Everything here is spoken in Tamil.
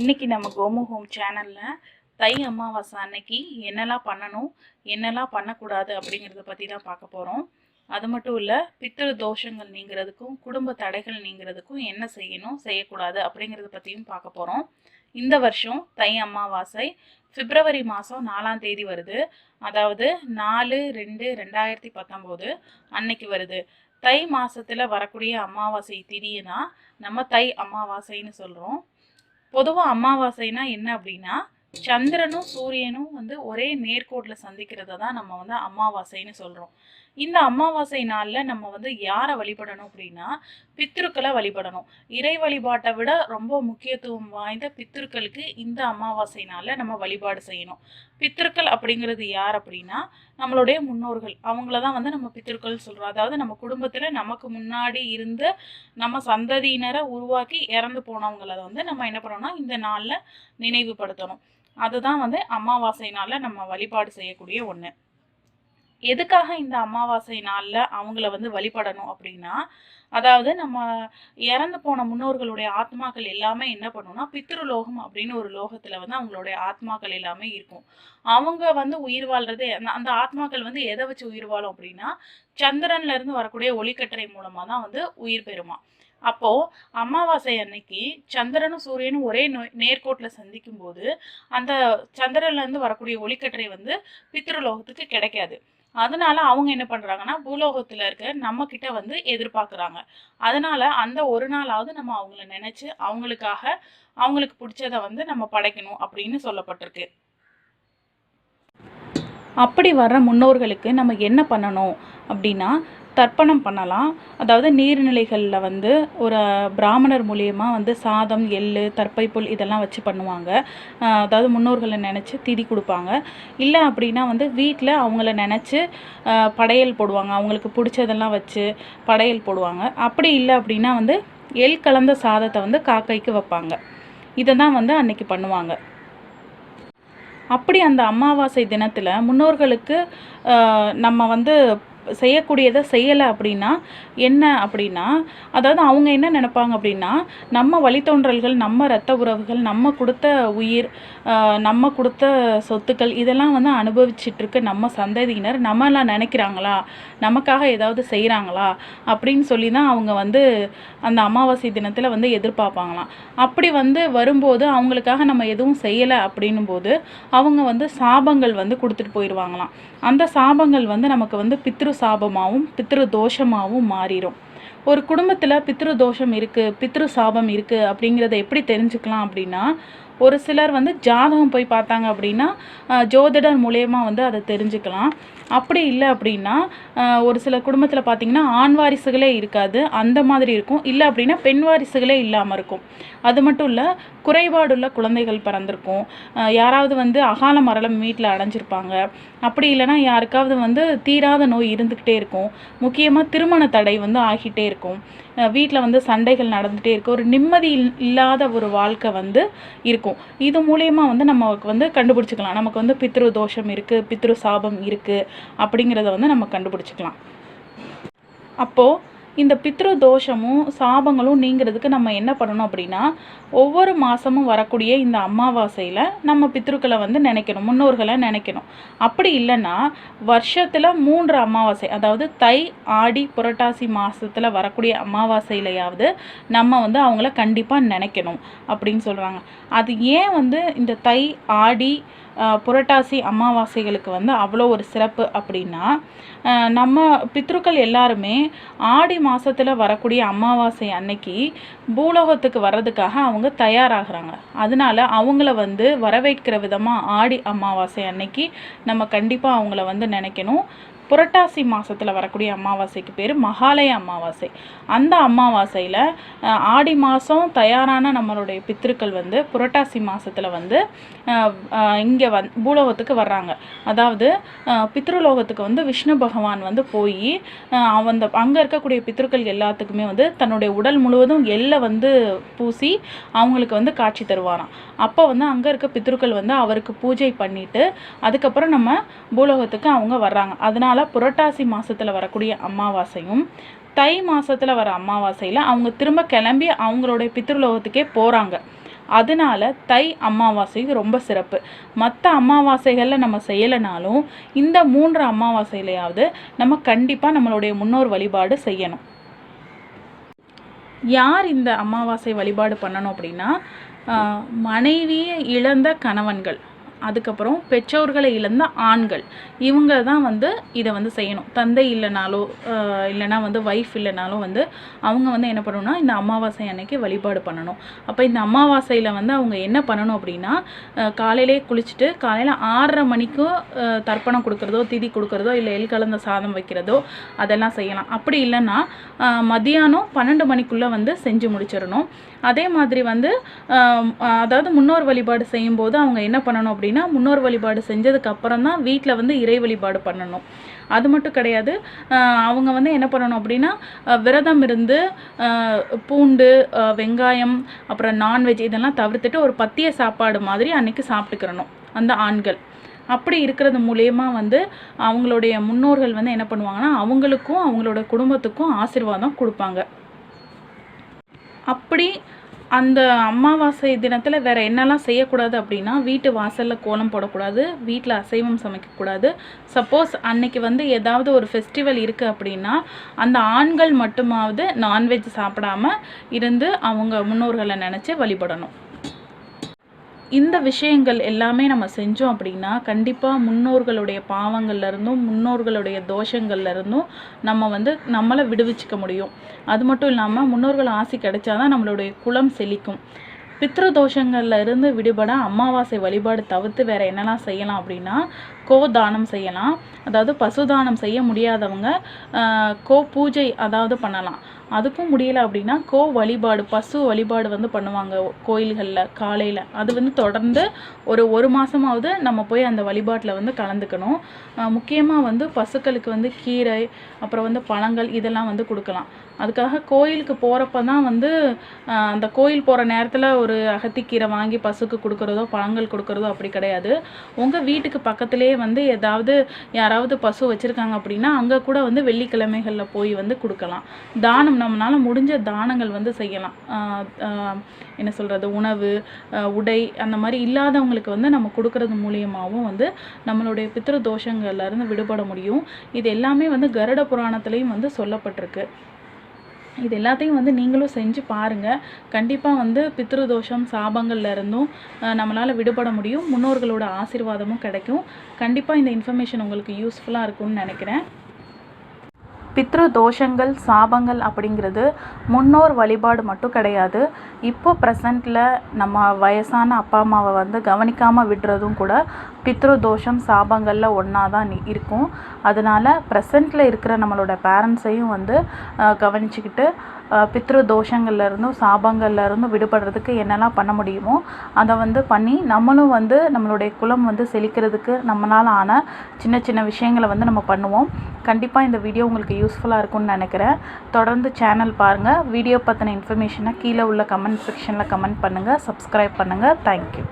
இன்னைக்கு நம்ம கோமு ஹோம் சேனலில் தை அமாவாசை அன்னைக்கு என்னெல்லாம் பண்ணணும் என்னெல்லாம் பண்ணக்கூடாது அப்படிங்கிறத பற்றி தான் பார்க்க போகிறோம் அது மட்டும் இல்லை பித்திரு தோஷங்கள் நீங்கிறதுக்கும் குடும்ப தடைகள் நீங்கிறதுக்கும் என்ன செய்யணும் செய்யக்கூடாது அப்படிங்கிறத பற்றியும் பார்க்க போகிறோம் இந்த வருஷம் தை அமாவாசை பிப்ரவரி மாதம் நாலாம் தேதி வருது. அதாவது நாலு ரெண்டு ரெண்டாயிரத்தி பத்தொம்போது அன்னைக்கு வருது. தை மாதத்தில் வரக்கூடிய அமாவாசை திடீர்னா நம்ம தை அமாவாசைன்னு சொல்கிறோம் பொதுவாக அமாவாசைனா என்ன அப்படின்னா சந்திரனும் சூரியனும் வந்து ஒரே நேர்கோட்டில் சந்திக்கிறத தான் நம்ம வந்து அமாவாசைன்னு சொல்கிறோம் இந்த அமாவாசை நாளில் நம்ம வந்து யாரை வழிபடணும் அப்படின்னா பித்திருக்களை வழிபடணும். இறை வழிபாட்டை விட ரொம்ப முக்கியத்துவம் வாய்ந்த பித்திருக்களுக்கு இந்த அமாவாசை நாளில் நம்ம வழிபாடு செய்யணும். பித்திருக்கள் அப்படிங்கிறது யார் அப்படின்னா நம்மளுடைய முன்னோர்கள். அவங்கள தான் வந்து நம்ம பித்திருக்கள் சொல்கிறோம் அதாவது நம்ம குடும்பத்தில் நமக்கு முன்னாடி இருந்த நம்ம சந்ததியினரை உருவாக்கி இறந்து போனவங்கள வந்து நம்ம என்ன பண்ணணும்னா இந்த நாளில் நினைவுபடுத்தணும். அதுதான் வந்து அமாவாசை நாளில் நம்ம வழிபாடு செய்யக்கூடிய ஒன்று எதுக்காக இந்த அமாவாசை நாளில் அவங்கள வந்து வழிபடணும் அப்படின்னா அதாவது நம்ம இறந்து போன முன்னோர்களுடைய ஆத்மாக்கள் எல்லாமே என்ன பண்ணும்னா பித்ருலோகம் அப்படின்னு ஒரு லோகத்தில் வந்து அவங்களுடைய ஆத்மாக்கள் எல்லாமே இருக்கும். அவங்க வந்து உயிர் வாழ்றது அந்த- ஆத்மாக்கள் வந்து எதை வச்சு உயிர் வாழும் அப்படின்னா சந்திரன்ல இருந்து வரக்கூடிய ஒளிக்கற்றை மூலமாக தான் வந்து உயிர் பெறுமா. அப்போ அமாவாசை அன்னைக்கு சந்திரனும் சூரியனும் ஒரே நோ- நேர்கோட்டில் சந்திக்கும் போது அந்த சந்திரன்லேருந்து வரக்கூடிய ஒளிக்கற்றை வந்து பித்ருலோகத்துக்கு கிடைக்காது. அதனால அவங்க என்ன பண்றாங்கன்னா பூலோகத்துல இருக்க நம்ம கிட்ட வந்து எதிர்பார்க்கறாங்க. அதனால அந்த ஒரு நாளாவது நம்ம அவங்கள நினைச்சு அவங்களுக்காக அவங்களுக்கு பிடிச்சத வந்து நம்ம படைக்கணும் அப்படின்னு சொல்லப்பட்டிருக்கு. அப்படி வர்ற முன்னோர்களுக்கு நம்ம என்ன பண்ணணும் அப்படின்னா தர்ப்பணம் பண்ணலாம். அதாவது நீர்நிலைகளில் வந்து ஒரு பிராமணர் மூலியமா வந்து சாதம் எள் தர்ப்பைப்புல் இதெல்லாம் வச்சு பண்ணுவாங்க. அதாவது முன்னோர்களை நினச்சி திதி கொடுப்பாங்க. இல்லை அப்படின்னா வந்து வீட்டில் அவங்கள நினச்சி படையல் போடுவாங்க. அவங்களுக்கு பிடிச்சதெல்லாம் வச்சு படையல் போடுவாங்க. அப்படி இல்லை அப்படின்னா வந்து எள் கலந்த சாதத்தை வந்து காக்கைக்கு வைப்பாங்க. இதை தான் வந்து அன்னைக்கு பண்ணுவாங்க. அப்படி அந்த அமாவாசை தினத்தில் முன்னோர்களுக்கு நம்ம வந்து செய்யக்கூடியதை செய்யலை அப்படின்னா என்ன அப்படின்னா அதாவது அவங்க என்ன நினைப்பாங்க அப்படின்னா நம்ம வழித்தோன்றல்கள் நம்ம இரத்த உறவுகள் நம்ம கொடுத்த உயிர் நம்ம கொடுத்த சொத்துக்கள் இதெல்லாம் வந்து அனுபவிச்சிட்டுருக்கு நம்ம சந்ததியினர் நம்மளாம் நினைக்கிறாங்களா? நமக்காக ஏதாவது செய்கிறாங்களா? அப்படின்னு சொல்லி தான் அவங்க வந்து அந்த அமாவாசை தினத்தில் வந்து எதிர்பார்ப்பாங்களாம். அப்படி வந்து வரும்போது அவங்களுக்காக நம்ம எதுவும் செய்யலை அப்படின்னும் போது அவங்க வந்து சாபங்கள் வந்து கொடுத்துட்டு போயிடுவாங்களாம். அந்த சாபங்கள் வந்து நமக்கு வந்து பித்ரு சாபமாகவும் பித்ரு தோஷமாகவும் மாறிடும் ஒரு குடும்பத்தில் பித்ரு தோஷம் இருக்குது பித்ரு சாபம் இருக்குது அப்படிங்கிறத எப்படி தெரிஞ்சுக்கலாம் அப்படின்னா ஒரு சிலர் வந்து ஜாதகம் போய் பார்த்தாங்க அப்படின்னா ஜோதிடர் மூலயமா வந்து அதை தெரிஞ்சுக்கலாம். அப்படி இல்லை அப்படின்னா ஒரு சில குடும்பத்தில் பார்த்தீங்கன்னா ஆண் வாரிசுகளே இருக்காது. அந்த மாதிரி இருக்கும். இல்லை அப்படின்னா பெண் வாரிசுகளே இல்லாமல் இருக்கும். அது மட்டும் இல்லை குறைபாடுள்ள குழந்தைகள் பிறந்திருக்கும். யாராவது வந்து அகால மரளம் வீட்டில் அடைஞ்சிருப்பாங்க. அப்படி இல்லைன்னா யாருக்காவது வந்து தீராத நோய் இருந்துக்கிட்டே இருக்கும். முக்கியமாக திருமண தடை வந்து ஆகிட்டே இருக்கும். வீட்டில் வந்து சண்டைகள் நடந்துகிட்டே இருக்கும். ஒரு நிம்மதி இல்- இல்லாத ஒரு வாழ்க்கை வந்து இருக்கும். இது மூலயமா வந்து நமக்கு வந்து கண்டுபிடிச்சிக்கலாம். நமக்கு வந்து பித்ரு தோஷம் இருக்குது பித்ரு சாபம் இருக்குது அப்படிங்கிறத வந்து நம்ம கண்டுபிடிச்சிக்கலாம். அப்போது இந்த பித்ரு தோஷமும் சாபங்களும் நீங்கிறதுக்கு நம்ம என்ன பண்ணணும் அப்படின்னா ஒவ்வொரு மாதமும் வரக்கூடிய இந்த அமாவாசையில் நம்ம பித்ருக்களை வந்து நினைக்கணும் முன்னோர்களை நினைக்கணும். அப்படி இல்லைன்னா வருஷத்தில் மூன்று அமாவாசை அதாவது தை ஆடி புரட்டாசி மாதத்தில் வரக்கூடிய அமாவாசையிலையாவது நம்ம வந்து அவங்கள கண்டிப்பாக நினைக்கணும் அப்படின்னு சொல்கிறாங்க அது ஏன் வந்து இந்த தை ஆடி புரட்டாசி அமாவாசைகளுக்கு வந்து அவ்வளோ ஒரு சிறப்பு அப்படின்னா நம்ம பித்ருக்கள் எல்லாருமே ஆடி மாதத்தில் வரக்கூடிய அமாவாசை அன்னைக்கு பூலோகத்துக்கு வர்றதுக்காக அவங்க தயாராகிறாங்க. அதனால அவங்கள வந்து வரவேற்கிற விதமாக ஆடி அமாவாசை அன்னைக்கு நம்ம கண்டிப்பாக அவங்கள வந்து நினைக்கணும். புரட்டாசி மாதத்தில் வரக்கூடிய அமாவாசைக்கு பேர் மகாலய அமாவாசை. அந்த அமாவாசையில் ஆடி மாதம் தயாரான நம்மளுடைய பித்திருக்கள் வந்து புரட்டாசி மாதத்தில் வந்து இங்கே வந் பூலோகத்துக்கு வர்றாங்க. அதாவது பித்ருலோகத்துக்கு வந்து விஷ்ணு பகவான் வந்து போய் அந்த அங்கே இருக்கக்கூடிய பித்ருக்கள் எல்லாத்துக்குமே வந்து தன்னுடைய உடல் முழுவதும் எள்ளை வந்து பூசி அவங்களுக்கு வந்து காட்சி தருவாராம். அப்போ வந்து அங்கே இருக்க பித்ருக்கள் வந்து அவருக்கு பூஜை பண்ணிவிட்டு அதுக்கப்புறம் நம்ம பூலோகத்துக்கு அவங்க வர்றாங்க. அதனால் புரட்டாசி மாதத்தில் வரக்கூடிய அமாவாசையும் தை மாதத்தில் வர அமாவாசையில் அவங்க திரும்ப கிளம்பி அவங்களுடைய பித்ருலோகத்துக்கே போகிறாங்க அதனால தை அமாவாசை ரொம்ப சிறப்பு. மற்ற அமாவாசைகளில் நம்ம செய்யலைனாலும் இந்த மூன்று அமாவாசையிலையாவது நம்ம கண்டிப்பாக நம்மளுடைய முன்னோர் வழிபாடு செய்யணும். யார் இந்த அமாவாசை வழிபாடு பண்ணணும் அப்படின்னா மனைவியை இழந்த கணவன்கள். அதுக்கப்புறம் பெற்றோர்களை இழந்த ஆண்கள். இவங்க தான் வந்து இதை வந்து செய்யணும். தந்தை இல்லைனாலோ இல்லைனா வந்து ஒய்ஃப் இல்லைனாலும் வந்து அவங்க வந்து என்ன பண்ணணும்னா இந்த அமாவாசை அன்னைக்கு வழிபாடு பண்ணணும். அப்போ இந்த அமாவாசையில் வந்து அவங்க என்ன பண்ணணும் அப்படின்னா காலையிலே குளிச்சுட்டு காலையில் ஆறரை மணிக்கும் தர்ப்பணம் கொடுக்குறதோ திதி கொடுக்குறதோ இல்லை எள் கலந்த சாதம் வைக்கிறதோ அதெல்லாம் செய்யலாம். அப்படி இல்லைன்னா மதியானம் பன்னெண்டு மணிக்குள்ளே வந்து செஞ்சு முடிச்சிடணும். அதே மாதிரி வந்து அதாவது முன்னோர் வழிபாடு செய்யும்போது அவங்க என்ன பண்ணணும் அப்படின்னு முன்னோர் வழிபாடு செஞ்சதுக்கு அப்புறம் தான் வீட்டில் வந்து இறை வழிபாடு பண்ணணும். அது மட்டும் கிடையாது ஆஹ் அவங்க வந்து என்ன பண்ணணும் அப்படின்னா விரதம் இருந்து பூண்டு வெங்காயம் அப்புறம் நான்வெஜ் இதெல்லாம் தவிர்த்துட்டு ஒரு பத்திய சாப்பாடு மாதிரி அன்னைக்கு சாப்பிட்டுக்கிறணும் அந்த ஆண்கள். அப்படி இருக்கிறது மூலயமா வந்து அவங்களுடைய முன்னோர்கள் வந்து என்ன பண்ணுவாங்கன்னா அவங்களுக்கும் அவங்களோட குடும்பத்துக்கும் ஆசீர்வாதம் கொடுப்பாங்க. அப்படி அந்த அமாவாசை தினத்தில் வேறு என்னெல்லாம் செய்யக்கூடாது அப்படின்னா வீட்டு வாசலில் கோலம் போடக்கூடாது வீட்டில் அசைவம் சமைக்கக்கூடாது. சப்போஸ் அன்னைக்கு வந்து ஏதாவது ஒரு ஃபெஸ்டிவல் இருக்குது அப்படின்னா அந்த ஆண்கள் மட்டுமாவது நான்வெஜ் சாப்பிடாம இருந்து அவங்க முன்னோர்களை நினச்சி வழிபடணும். இந்த விஷயங்கள் எல்லாமே நம்ம செஞ்சோம் அப்படின்னா கண்டிப்பாக முன்னோர்களுடைய பாவங்கள்லேருந்தும் முன்னோர்களுடைய தோஷங்கள்ல இருந்தும் நம்ம வந்து நம்மளை விடுவிச்சுக்க முடியும். அது மட்டும் இல்லாமல் முன்னோர்கள் ஆசி கிடைச்சாதான் நம்மளுடைய குலம் செழிக்கும். பித்ரு தோஷங்கள்ல இருந்து விடுபட அமாவாசை வழிபாடு தவிர்த்து வேற என்னெல்லாம் செய்யலாம் அப்படின்னா கோ தானம் செய்யலாம். அதாவது பசு தானம் செய்ய முடியாதவங்க கோ பூஜை அதாவது பண்ணலாம். அதுக்கும் முடியல அப்படின்னா கோ வழிபாடு பசு வழிபாடு வந்து பண்ணுவாங்க கோயில்களில் காலையில். அது வந்து தொடர்ந்து ஒரு ஒரு மாதமாவது நம்ம போய் அந்த வழிபாட்டில் வந்து கலந்துக்கணும். முக்கியமாக வந்து பசுக்களுக்கு வந்து கீரை அப்புறம் வந்து பழங்கள் இதெல்லாம் வந்து கொடுக்கலாம். அதுக்காக கோயிலுக்கு போகிறப்ப தான் வந்து அந்த கோயில் போகிற நேரத்தில் ஒரு அகத்திக்கீரை வாங்கி பசுக்கு கொடுக்குறதோ பழங்கள் கொடுக்குறதோ அப்படி கிடையாது. உங்கள் வீட்டுக்கு பக்கத்துலேயே வந்து ஏதாவது யாராவது பசு வச்சுருக்காங்க அப்படின்னா அங்கே கூட வந்து வெள்ளிக்கிழமைகளில் போய் வந்து கொடுக்கலாம். தானம் நம்மளால் முடிஞ்ச தானங்கள் வந்து செய்யலாம். என்ன சொல்கிறது உணவு உடை அந்த மாதிரி இல்லாதவங்களுக்கு வந்து நம்ம கொடுக்கறது மூலியமாகவும் வந்து நம்மளுடைய பித்திரு தோஷங்கள்லேருந்து விடுபட முடியும். இது எல்லாமே வந்து கருட புராணத்துலேயும் வந்து சொல்லப்பட்டிருக்கு. இது எல்லாத்தையும் வந்து நீங்களும் செஞ்சு பாருங்கள் கண்டிப்பாக வந்து பித்ரு தோஷம் சாபங்கள்ல இருந்தும் விடுபட முடியும். முன்னோர்களோட ஆசீர்வாதமும் கிடைக்கும். கண்டிப்பாக இந்த இன்ஃபர்மேஷன் உங்களுக்கு யூஸ்ஃபுல்லாக இருக்கும்னு நினைக்கிறேன். பித்ரு தோஷங்கள் சாபங்கள் அப்படிங்கிறது முன்னோர் வழிபாடு மட்டும் கிடையாது. இப்போ ப்ரெசண்ட்டில் நம்ம வயசான அப்பா அம்மாவை வந்து கவனிக்காமல் விடுறதும் கூட பித்ரு தோஷம் சாபங்களில் ஒன்றா தான் இருக்கும். அதனால ப்ரெசண்ட்டில் இருக்கிற நம்மளோட பேரண்ட்ஸையும் வந்து கவனிச்சுக்கிட்டு பித்ரு தோஷங்கள்லேருந்தும் சாபங்கள்லேருந்தும் விடுபடுறதுக்கு என்னெல்லாம் பண்ண முடியுமோ அதை வந்து பண்ணி நம்மளும் வந்து நம்மளுடைய குலம் வந்து செழிக்கிறதுக்கு நம்மளால் ஆன சின்ன சின்ன விஷயங்களை வந்து நம்ம பண்ணுவோம். கண்டிப்பாக இந்த வீடியோ உங்களுக்கு யூஸ்ஃபுல்லாக இருக்கும்னு நினைக்கிறேன். தொடர்ந்து சேனல் பாருங்கள் வீடியோ பற்றின இன்ஃபர்மேஷனை கீழே உள்ள கமெண்ட் செக்ஷனில் கமெண்ட் பண்ணுங்கள் சப்ஸ்கிரைப் பண்ணுங்கள் தேங்க்யூ